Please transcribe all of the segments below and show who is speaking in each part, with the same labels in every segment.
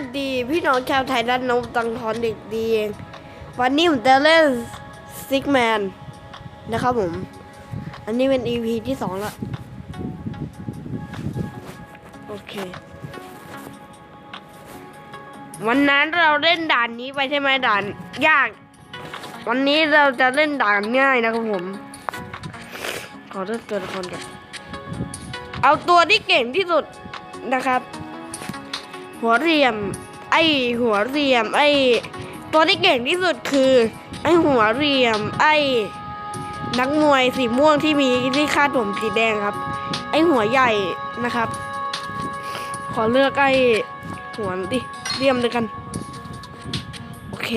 Speaker 1: สดีพี่น้องชาวไทยด้านน้องตังทอนเด็กดีเองวันนี้ผมจะเล่นซิกแมนนะครับผม อันนี้เป็น EP ที่สองละโอเค วันนั้นเราเล่นด่านนี้ไปใช่ไหมด่าน ยาก วันนี้เราจะเล่นด่านง่ายนะครับผม ขอเลือกตัวละครก่อนเอาตัวที่เก่งที่สุดนะครับ หัวเรียม ไอหัวเรียม ไอตัวที่เก่งที่สุดคือ ไอหัวเรียม ไอนักมวยสีม่วงที่มีที่คาดผมสีแดงครับ ไอหัวใหญ่นะครับ ขอเลือกไอหัวดิเรียมเลยกัน โอเค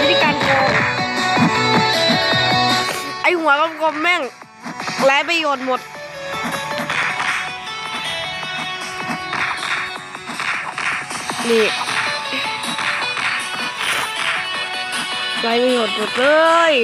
Speaker 1: วิธีการโกงไอหัวกลมๆแม่ง ไร้ประโยชน์หมด นี่ไร้ประโยชน์หมดเลย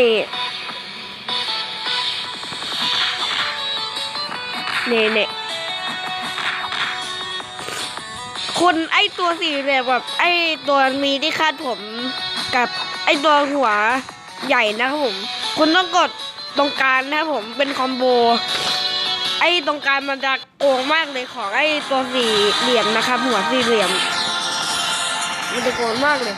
Speaker 1: นี่นี่นี่คุณไอตัวสี่เหลี่ยมกับไอตัวมีที่คาดผมกับไอตัวหัวใหญ่นะครับผม คุณต้องกดตรงกลางนะครับผมเป็นคอมโบ ไอตรงกลางมันจะโกงมากเลยของไอตัวสี่เหลี่ยมนะครับ หัวสี่เหลี่ยม มันจะโกงมากเลย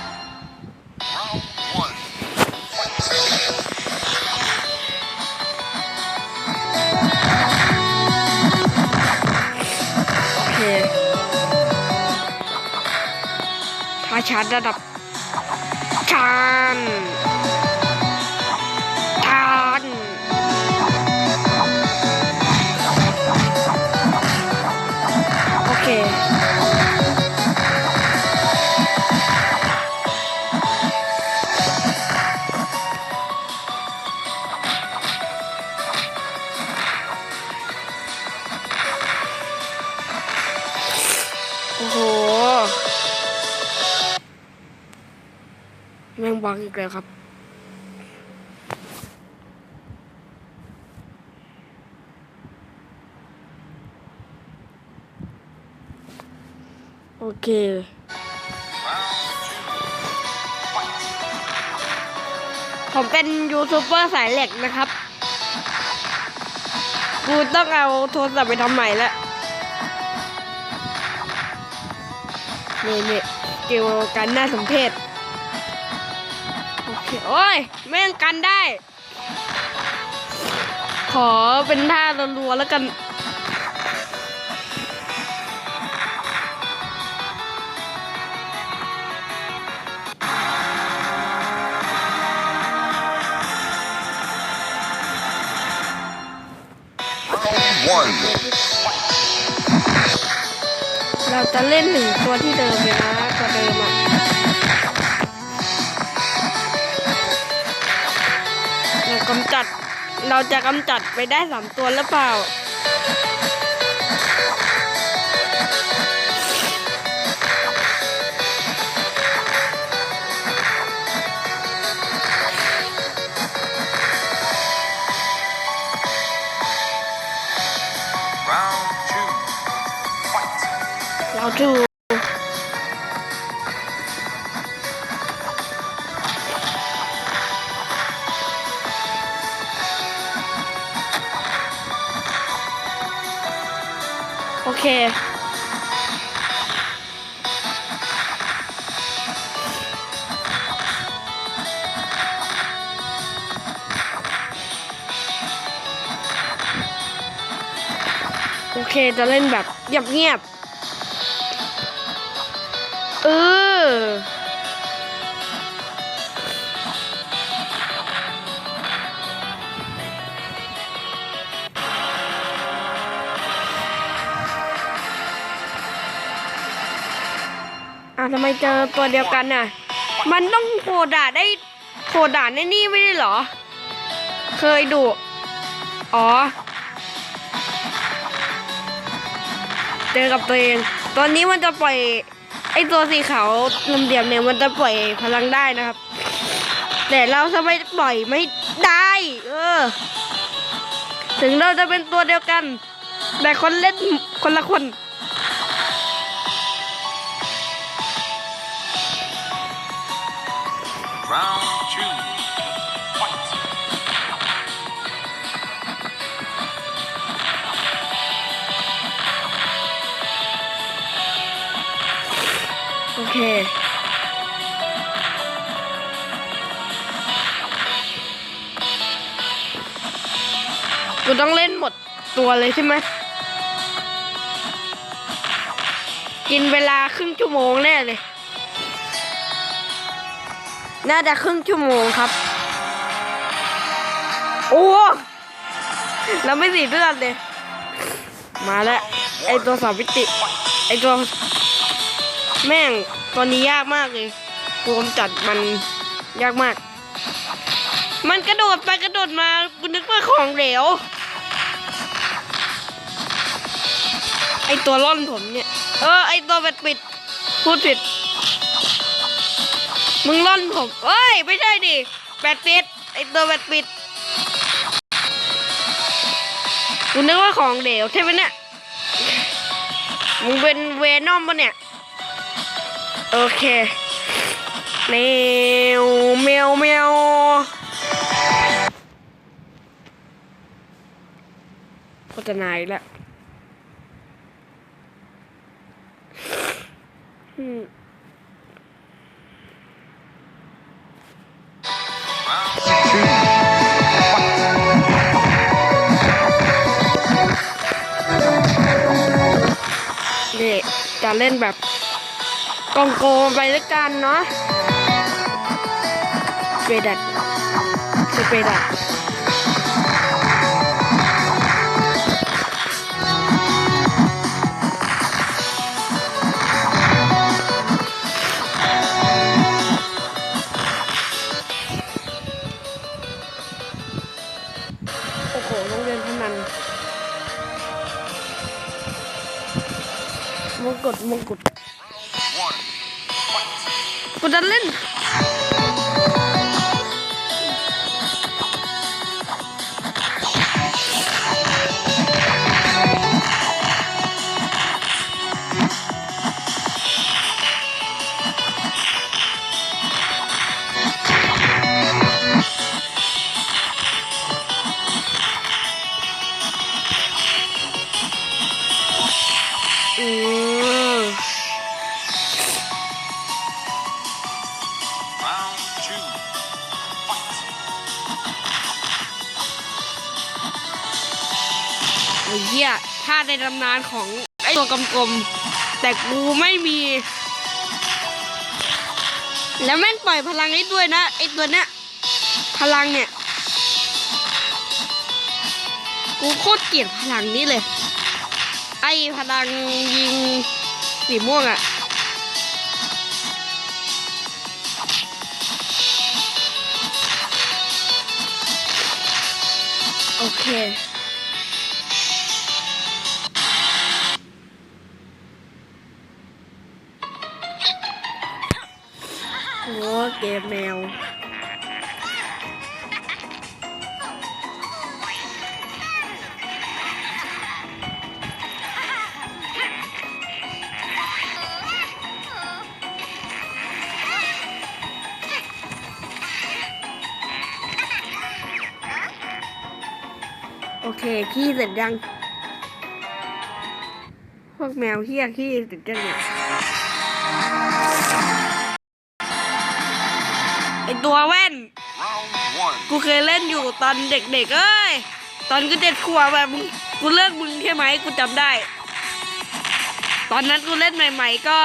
Speaker 1: ชาร์จระดับชาน แม่งบังอีกแล้วครับ โอเคผมเป็นยูทูบเบอร์สายเหล็กนะครับ กูต้องเอาโทรศัพท์ไปทำใหม่แล้วนี่นี่เกี่ยวกับการน่าสมเพช โอ้ยแม่งกันได้ ขอเป็นท่ารัวๆแล้วกันเราจะเล่นหนึ่งตัวที่เดิมเลยนะตัวเดิมอะ กำจัด เราจะกำจัดไปได้สามตัวหรือเปล่า
Speaker 2: Round two. Fight.
Speaker 1: เราถู จะเล่นแบบเงียบเอออะทำไมเจอตัวเดียวกันน่ะ มันต้องโคด่าได้โคด่าในนี่ไม่ได้เหรอ เคยดู อ๋อ เจอกับตัวเอง ตอนนี้มันจะปล่อย ไอตัวสีขาวเหลี่ยมเนี่ยมันจะปล่อยพลังได้นะครับ แต่เราจะไม่ปล่อยไม่ได้ เออ ถึงเราจะเป็นตัวเดียวกัน แต่คนเล่นคนละคน เค กูต้องเล่นหมดตัวเลยใช่ไหม กินเวลาครึ่งชั่วโมงแน่เลย น่าจะครึ่งชั่วโมงครับ โอ้เราไม่สีเลือดเลย มาแล้ว ไอตัวสามวิติ ไอตัวแม่ง ตัวนี้ยากมากเลยกูกำจัดมันยากมาก มันกระโดดไปกระโดดมากูนึกว่าของเหลวไอตัวร่อนผมเนี่ย เออไอตัวแบบปิดพูดผิด มึงร่อนผมเอ้ย ไม่ใช่ดิแบดปิดไอตัวแบดปิดกูนึกว่าของเหลวใช่ไหมเนี่ยมึงเป็นเวนอมปะเนี่ย โอเคแมวแมวแมวโฆษณาอีกแล้วอืมนี่จะเล่นแบบ กองโกงไปด้วกันเนาะสเปรดัดสเปรดัดโอ้โหโรงเรียนพนันมงกุฎมงกุฎ กู ของไอ้ตัวกลมๆ แต่กูไม่มี แล้วแม่งปล่อยพลังให้ด้วยนะไอ้ตัวเนี้ยพลังเนี่ย กูโคตรเกลียดพลังนี้เลย ไอ้พลังยิงสีม่วงอะโอเค เกมแมว โอเค ขี้เสร็จยัง พวกแมวเฮี้ยขี้เสร็จยังเนี่ย ตัวแว่น
Speaker 2: Round one.
Speaker 1: กูเคยเล่นอยู่ตอนเด็กๆเอ้ย ตอนกูเจ็ดขวบแบบมึงกูเลิกมึงใช่ไหมกูจำได้ ตอนนั้นกูเล่นใหม่ ๆ ก็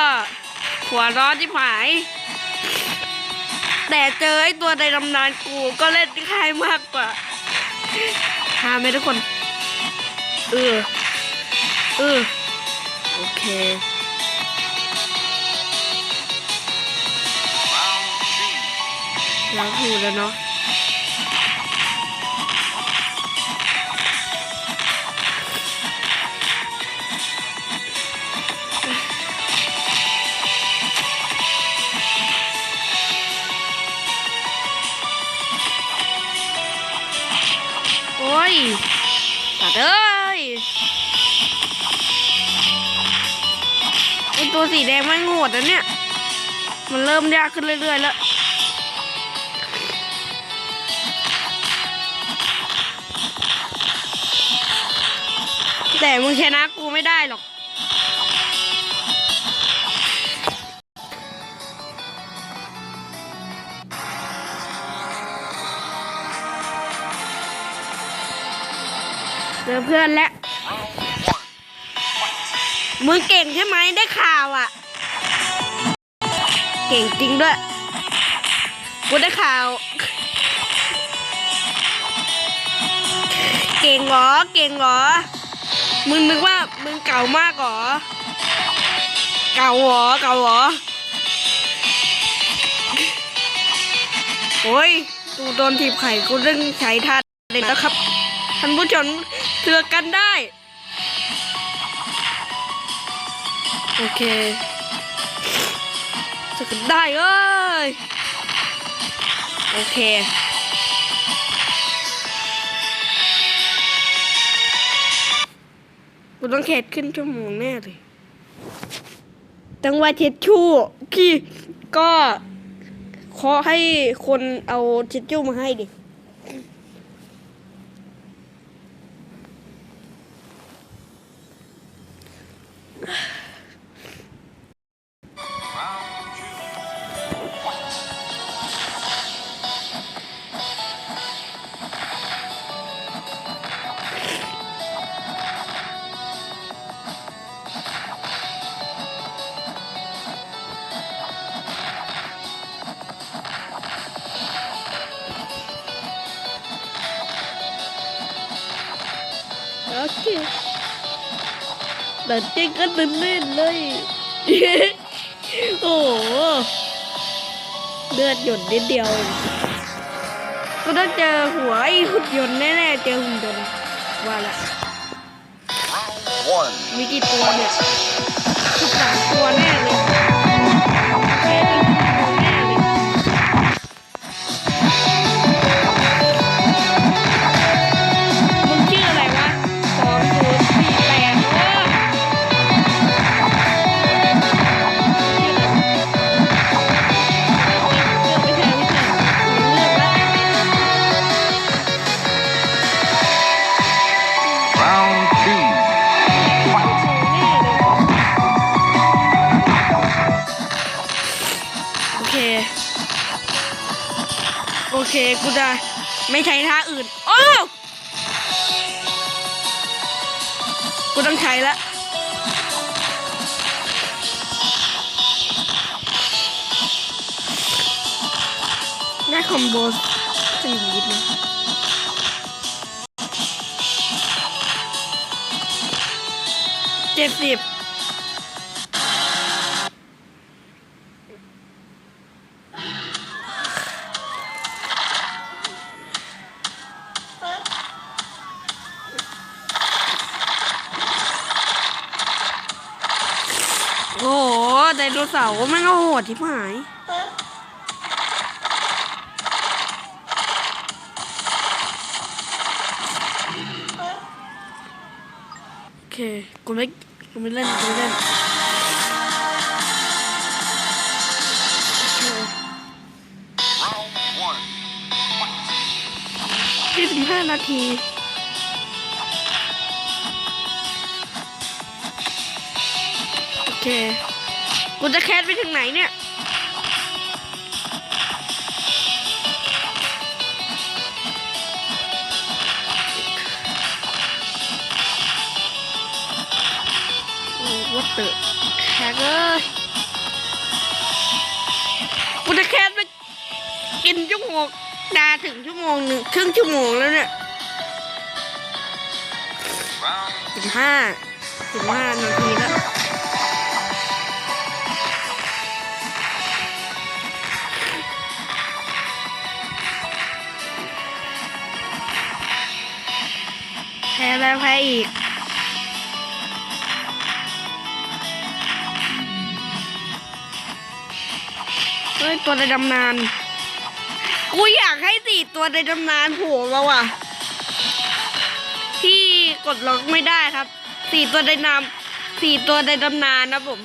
Speaker 1: หัวร้อนที่หาย แต่เจอไอ้ตัวในตำนานกูก็เล่นง่ายมากกว่าหาไหมทุกคน เออ เออ โอเค เราถูแล้วเนาะโอ้ยตัดเอ้ยไอตัวสีแดงไมันโหดแล้วเนี่ย มันเริ่มยากขึ้นเรื่อยๆแล้ว แต่มึงชนะกูไม่ได้หรอก เจอเพื่อนแล้ว มึงเก่งใช่ไหมได้ข่าวอะ เก่งจริงด้วย กูได้ข่าว เก่งเหรอ เก่งเหรอ มึงนึกว่า มึงเก่ามากเหรอ เก่าเหรอ เก่าเหรอ โอ้ยตูโดนถีบไข่กูเรื่องใช้ท่าเล่นแล้วครับ ท่านผู้ชมเตือกันได้ โอเคจะกันได้เอ้ย โอเค กูต้องแคสขึ้นชั่วโมงแน่เลยตังหวะเช็ดชู่พี่ก็ขอให้คนเอาเช็ดชู่มาให้ดิ Nanti kan bener เลย โอ้โหเลือดหยดนิดเดียวเองก็ต้องเจอหัวไอ้หุ่นยนต์แน่ๆเจอหุ่นยนต์ว่าละ
Speaker 2: Round one.
Speaker 1: มีกี่ตัวเนี่ยสิบสามตัวแน่เลย ไม่ใช้ท่าอื่น โอ้กูต้องใช้ละได้คอมโบสี่ยิดนะเจ็ดสิบ สาร์แม่งก็โหดที่หายโอเคกูไม่กูไม่เล่นกูไม่เล่นยี่สิบห้านาทีโอเค กูจะแคสไปถึงไหนเนี่ยวัดเตอแคสเลยกูจะแคสไปกินชั่วโมงดาถึงชั่วโมงหนึ่งครึ่งชั่วโมงแล้วเนี่ยสิบห้าสิบห้านาทีแล้ว ไปไปอีก เฮ้ย ตัวในตำนาน กูอยากให้สี่ตัวในตำนานโผล่มาว่ะ ที่กดล็อกไม่ได้ครับ สี่ตัวในนามสี่ตัวในตำนานนะผม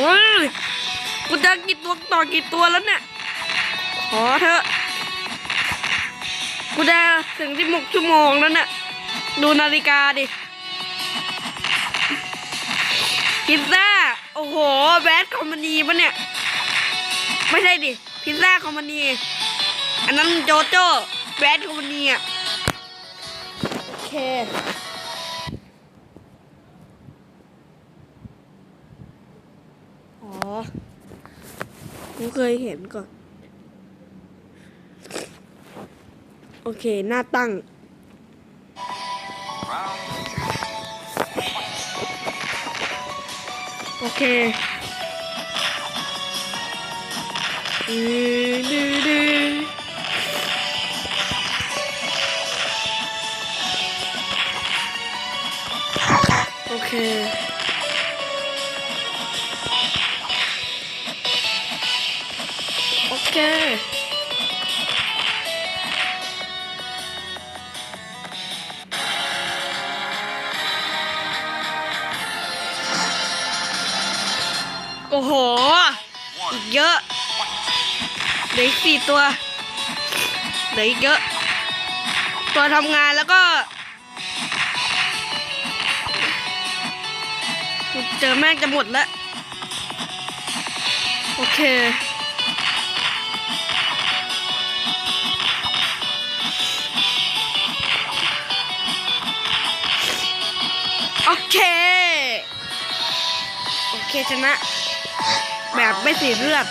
Speaker 2: Fight.
Speaker 1: โอ้ยกูจะกี่ตัวต่อกี่ตัวแล้วเนี่ย ขอเถอะกูจะถึงที่หกชั่วโมงแล้วเนี่ย ดูนาฬิกาดิพิซซ่า โอ้โห แบดคอมมานีปะเนี่ย ไม่ใช่ดิ พิซซ่าคอมมานีอันนั้นโจโจ้แบดคอมมานีอะ โอเค อ๋อผม เคยเห็นก่อน โอเค หน้าตั้ง โอเคดือดือดือโอเค สี่ตัวเหลืออีกเยอะ ตัวทำงานแล้วก็เจอแม่งจะหมดแล้ว โอเค โอเค โอเคชนะ แบบไม่เสียเลือด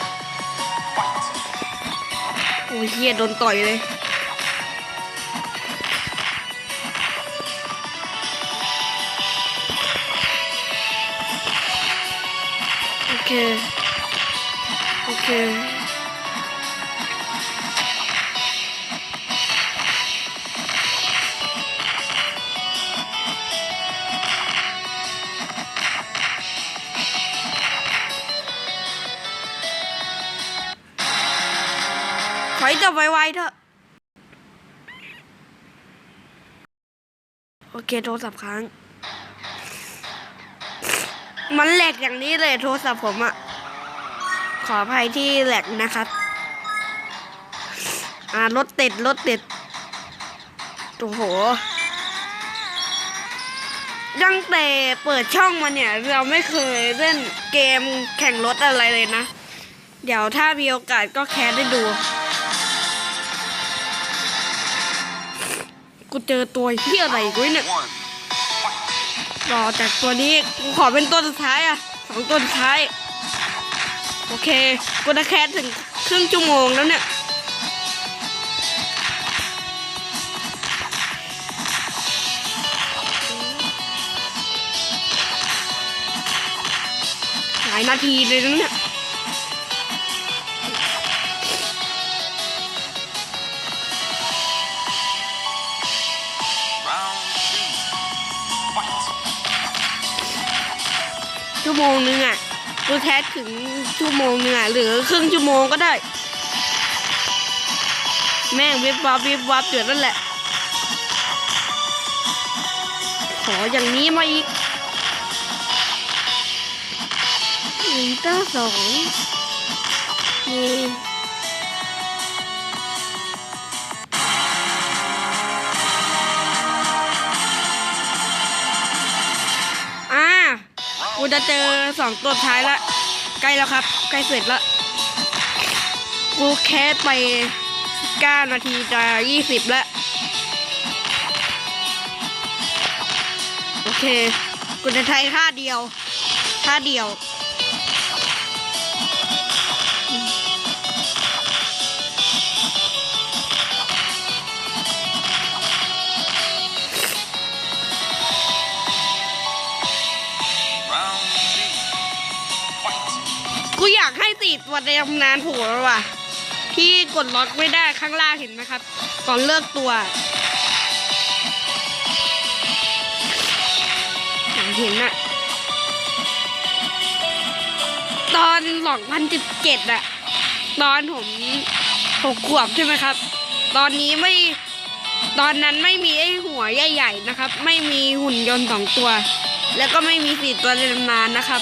Speaker 1: อ้ยเฮียโดนต่อยเลยโอเคโอเค ถอยจะไวๆเถอะ โอเคโทรศัพท์ค้าง มันแหลกอย่างนี้เลยโทรศัพท์ผมอะขออภัยที่แหลกนะครับ อ่ารถติดรถติดโอ้โหตั้งแต่เปิดช่องมาเนี่ย เราไม่เคยเล่นเกมแข่งรถอะไรเลยนะ เดี๋ยวถ้ามีโอกาสก็แคสได้ดู กูเจอตัวเฮียอะไรกูเนี่ยรอจากตัวนี้กูขอเป็นตัวสุดท้ายอะสองตัวสุดท้าย โอเคกูจะแคสถึงครึ่งชั่วโมงแล้วเนี่ยหลายนาทีเลยนะเนี่ย โมงนึงอะดูแคสถึงชั่วโมงนึงอะหรือครึ่งชั่วโมงก็ได้ แม่งวิบวับวิบวับเดือดนั่นแหละ ขออย่างนี้มาอีกหนึ่งเก้าสองนี่ กูจะเจอสองตัวท้ายละใกล้แล้วครับ ใกล้เสร็จละกูแคสไปเก้านาทีจะยี่สิบละโอเค กูจะใช้ท่าเดียวท่าเดียว ตัวในตำนานผล่แล้วว่ะพี่กดล็อกไม่ได้ข้างล่างเห็นไหมครับ ตอนเลิกตัวอย่ากเห็นอะตอน2017อะตอนผมหกขวบใช่ไหมครับ ตอนนี้ไม่ตอนนั้นไม่มีไอ้หัวใหญ่ ๆ นะครับ ไม่มีหุ่นยนต์สองตัว แล้วก็ไม่มีสี่ตัวในนานนะครับ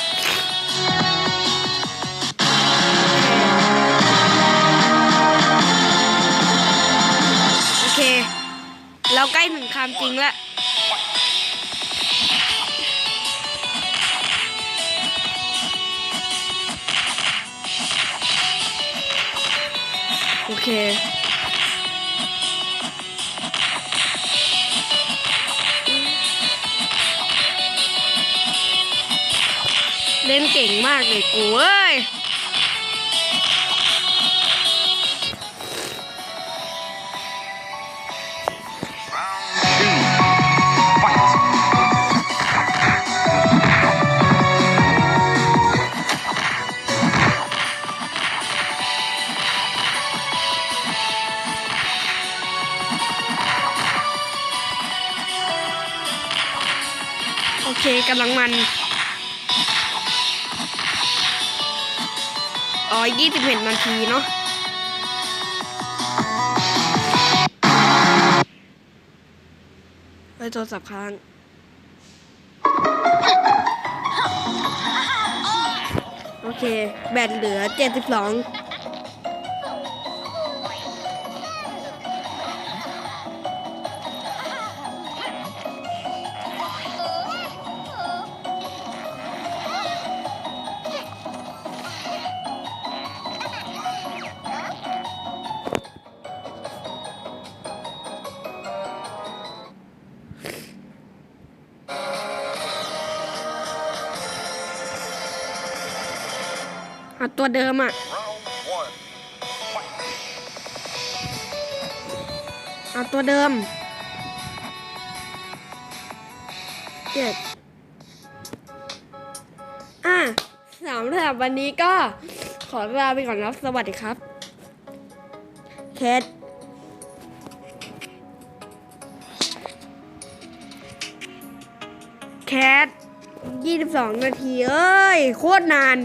Speaker 1: เราใกล้ถึงคำจริงแล้วโอเคเล่นเก่งมากเลยกูเอ้ย โอเคกำลังมัน อ๋อยี่สิบเอ็ดนาทีเนาะไปโทรศัพท์ค้างโอเค แบตเหลือเจ็ดสิบสอง อะตัวเดิมอะเอาตัวเดิมเจ็ดอะสำหรับวันนี้ก็ขอลาไปก่อนครับ สวัสดีครับ แคทแคท22นาที เอ้ย โคตรนาน